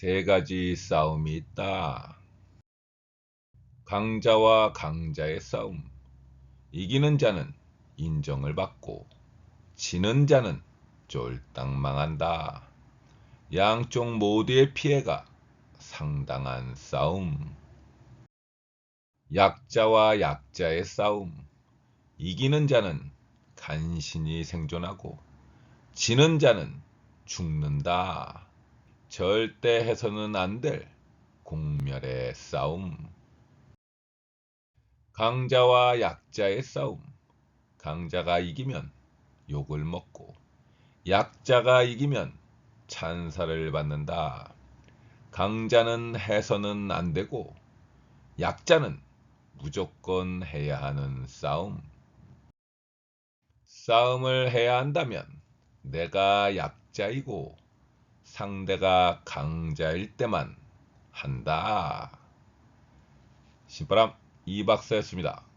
세 가지 싸움이 있다. 강자와 강자의 싸움. 이기는 자는 인정을 받고 지는 자는 쫄딱 망한다. 양쪽 모두의 피해가 상당한 싸움. 약자와 약자의 싸움. 이기는 자는 간신히 생존하고 지는 자는 죽는다. 절대 해서는 안 될 공멸의 싸움. 강자와 약자의 싸움. 강자가 이기면 욕을 먹고 약자가 이기면 찬사를 받는다. 강자는 해서는 안 되고 약자는 무조건 해야 하는 싸움. 싸움을 해야 한다면 내가 약자이고 상대가 강자일 때만 한다. 신바람 이박사였습니다.